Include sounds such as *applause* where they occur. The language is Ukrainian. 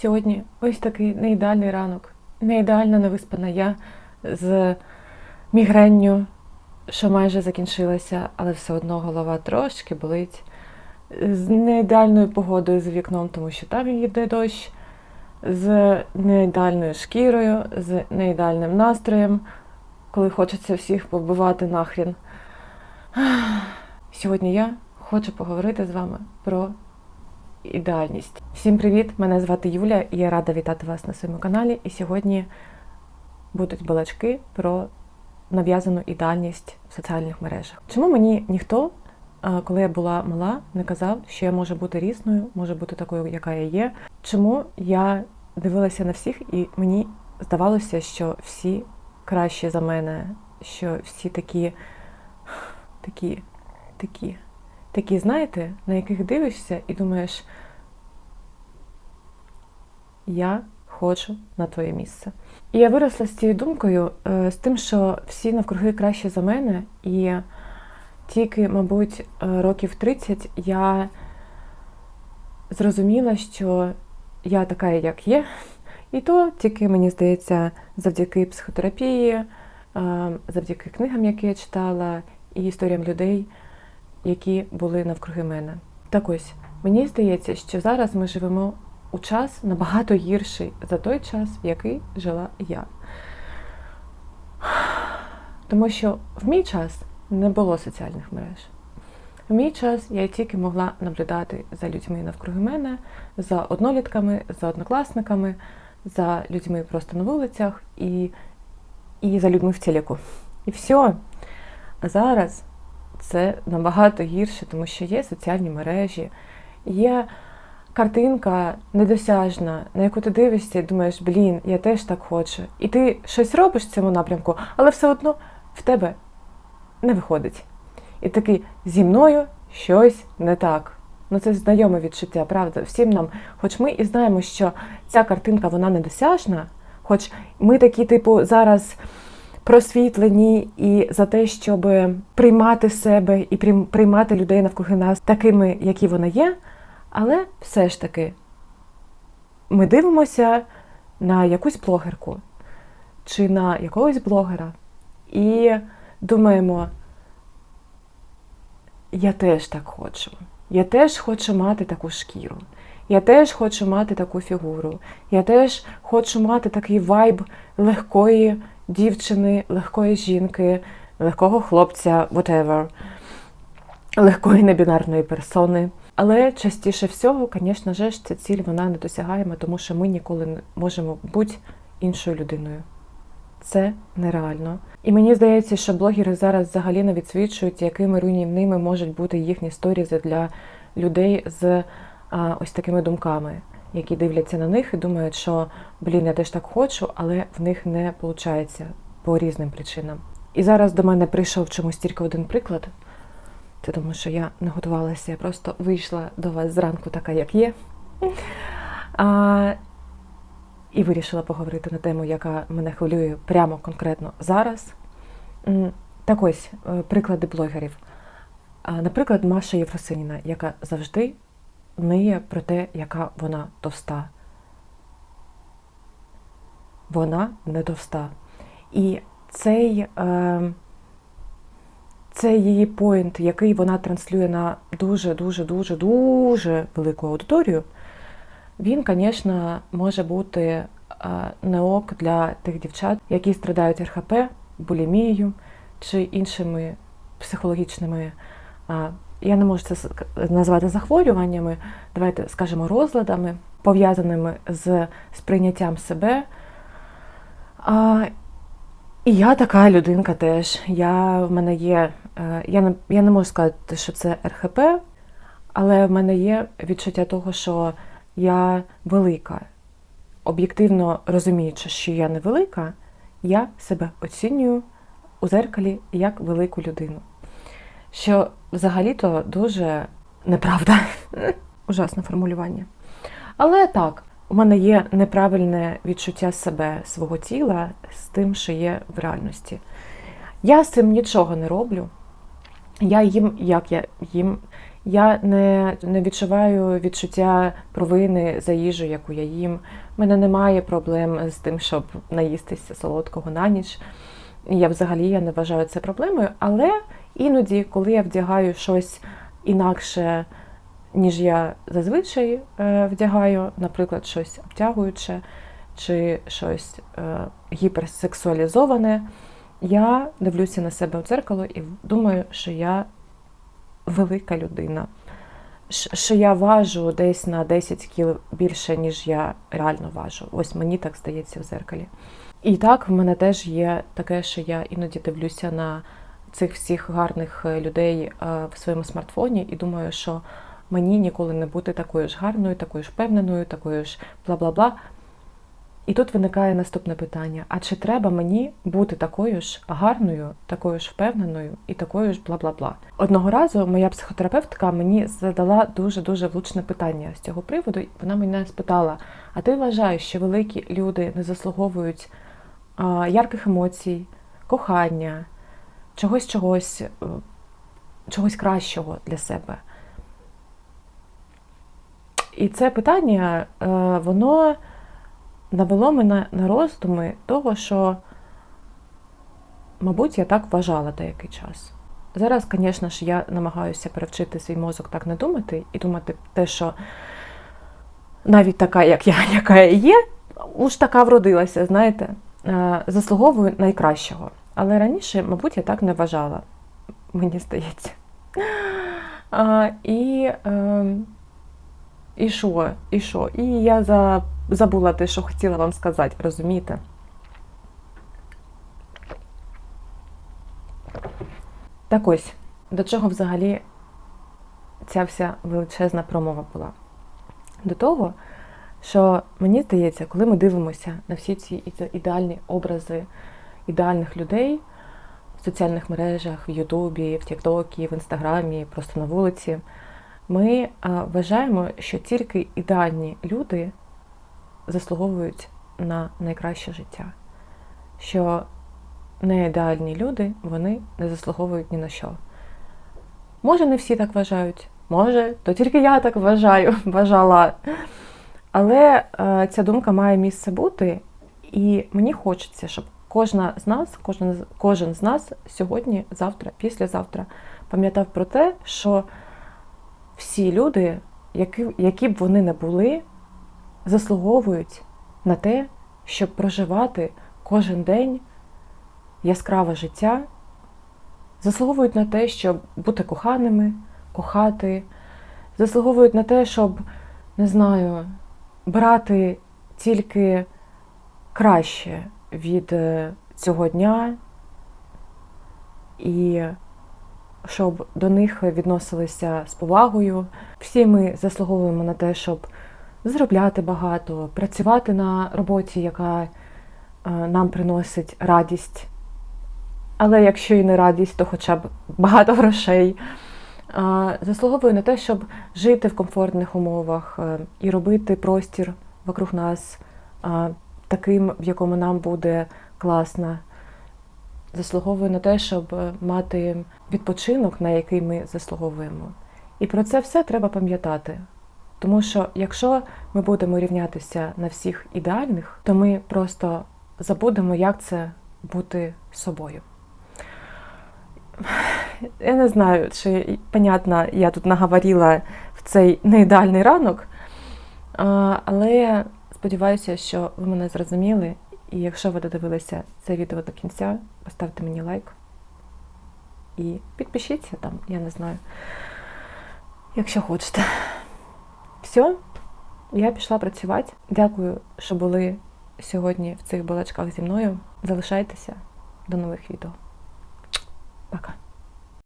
Сьогодні ось такий неідеальний ранок, неідеально невиспана я з мігренню, що майже закінчилася, але все одно голова трошки болить. З неідеальною погодою за вікном, тому що там йде дощ, з неідеальною шкірою, з неідеальним настроєм, коли хочеться всіх побивати нахрін. Сьогодні я хочу поговорити з вами про ідеальність. Всім привіт! Мене звати Юля і я рада вітати вас на своєму каналі. І сьогодні будуть балачки про нав'язану ідеальність в соціальних мережах. Чому мені ніхто, коли я була мала, не казав, що я можу бути різною, можу бути такою, яка я є? Чому я дивилася на всіх, і мені здавалося, що всі кращі за мене, що всі такі, такі, такі, такі, знаєте, на яких дивишся і думаєш, я хочу на твоє місце. І я виросла з цією думкою, е, з тим, що всі навкруги краще за мене, і тільки, мабуть, е, років 30 я зрозуміла, що я така, як є, і то тільки, мені здається, завдяки психотерапії, е, завдяки книгам, які я читала, і історіям людей, які були навкруги мене. Так ось, мені здається, що зараз ми живемо у час набагато гірший за той час, в який жила я. Тому що в мій час не було соціальних мереж. В мій час я тільки могла наблюдати за людьми навкруги мене, за однолітками, за однокласниками, за людьми просто на вулицях і, і за людьми в телеку. І все. А зараз це набагато гірше, тому що є соціальні мережі, є картинка недосяжна, на яку ти дивишся і думаєш, блін, я теж так хочу. І ти щось робиш в цьому напрямку, але все одно в тебе не виходить. І такий зі мною щось не так. Ну це знайоме відчуття, правда. Всім нам, хоч ми і знаємо, що ця картинка вона недосяжна, хоч ми такі, типу, зараз просвітлені і за те, щоб приймати себе і приймати людей навкруги нас такими, які вони є. Але все ж таки ми дивимося на якусь блогерку чи на якогось блогера і думаємо, я теж так хочу. Я теж хочу мати таку шкіру. Я теж хочу мати таку фігуру. Я теж хочу мати такий вайб легкої дівчини, легкої жінки, легкого хлопця, whatever, легкої небінарної персони. Але частіше всього, звісно ж, ця ціль вона не досягаємо, тому що ми ніколи не можемо бути іншою людиною. Це нереально. І мені здається, що блогери зараз взагалі не відсвічують, якими руйнівними можуть бути їхні сторізи для людей з а, ось такими думками, які дивляться на них і думають, що блін, я теж так хочу, але в них не виходить по різним причинам. І зараз до мене прийшов чомусь тільки один приклад. Це тому, що я не готувалася, я просто вийшла до вас зранку, така, як є. А, і вирішила поговорити на тему, яка мене хвилює прямо конкретно зараз. Так ось, е, приклади блогерів. Наприклад, Маша Єфросиніна, яка завжди ниє про те, яка вона товста. Вона не товста. І цей. Е, це її поінт, який вона транслює на дуже, дуже, дуже, велику аудиторію. Він, звісно, може бути не ок для тих дівчат, які страдають РХП, булімією чи іншими психологічними, я не можу це назвати захворюваннями, давайте скажемо розладами, пов'язаними з сприйняттям себе. І я така людинка теж. Я, в мене є, е, я, не, я не можу сказати, що це РХП, але в мене є відчуття того, що я велика. Об'єктивно розуміючи, що я не велика, я себе оцінюю у зеркалі як велику людину. Що взагалі-то дуже неправда. *laughs* Ужасне формулювання. Але так, у мене є неправильне відчуття себе, свого тіла з тим, що є в реальності. Я з цим нічого не роблю. Я їм, як я їм, Я не, не відчуваю відчуття провини за їжу, яку я їм. У мене немає проблем з тим, щоб наїстися солодкого на ніч. Я взагалі я не вважаю це проблемою, але іноді, коли я вдягаю щось інакше, ніж я зазвичай е, вдягаю, наприклад, щось обтягуюче чи щось е, гіперсексуалізоване, я дивлюся на себе у дзеркало і думаю, що я велика людина, що я важу десь на 10 кіл більше, ніж я реально важу. Ось мені так здається в зеркалі. І так, в мене теж є таке, що я іноді дивлюся на цих всіх гарних е, людей в своєму смартфоні і думаю, що мені ніколи не бути такою ж гарною, такою ж впевненою, такою ж бла-бла-бла. І тут виникає наступне питання: а чи треба мені бути такою ж гарною, такою ж впевненою і такою ж бла-бла-бла? Одного разу моя психотерапевтка мені задала дуже-дуже влучне питання з цього приводу. і Вона мене спитала: а ти вважаєш, що великі люди не заслуговують ярких емоцій, кохання, чогось чогось, е, чогось кращого для себе? І це питання, е, воно навело мене на роздуми того, що, мабуть, я так вважала деякий час. Зараз, звісно ж, я намагаюся перевчити свій мозок так не думати і думати те, що навіть така, як я, *laughs* яка я є, уж така вродилася, знаєте, е, заслуговую найкращого. Але раніше, мабуть, я так не вважала, мені здається. А, і, е, і що? І що? І я за, забула те, що хотіла вам сказати, розумієте? Так ось, до чого взагалі ця вся величезна промова була? До того, що мені здається, коли ми дивимося на всі ці ідеальні образи ідеальних людей в соціальних мережах, в Ютубі, в Тіктокі, в Інстаграмі, просто на вулиці, ми вважаємо, що тільки ідеальні люди заслуговують на найкраще життя. Що неідеальні люди вони не заслуговують ні на що. Може, не всі так вважають, може, то тільки я так вважаю, *laughs* вважала. Але е, ця думка має місце бути, і мені хочеться, щоб кожна з нас, кожен, кожен з нас сьогодні, завтра, післязавтра пам'ятав про те, що всі люди, які, які б вони не були, заслуговують на те, щоб проживати кожен день яскраве життя, заслуговують на те, щоб бути коханими, кохати, заслуговують на те, щоб, не знаю, брати тільки краще від е, цього дня, і щоб до них відносилися з повагою. Всі ми заслуговуємо на те, щоб заробляти багато, працювати на роботі, яка е, нам приносить радість. Але якщо і не радість, то хоча б багато грошей. Заслуговую на те, щоб жити в комфортних умовах е, і робити простір вокруг нас таким, в якому нам буде класно. Заслуговую на те, щоб е, мати відпочинок, на який ми заслуговуємо. І про це все треба пам'ятати. Тому що якщо ми будемо рівнятися на всіх ідеальних, то ми просто забудемо, як це бути собою. Я не знаю, чи понятно, я тут наговорила в цей неідеальний ранок, але сподіваюся, що ви мене зрозуміли. І якщо ви додивилися це відео до кінця, поставте мені лайк і підпишіться там, я не знаю, якщо хочете. Все, я пішла працювати. Дякую, що були сьогодні в цих балачках зі мною. Залишайтеся. До нових відео. Пока.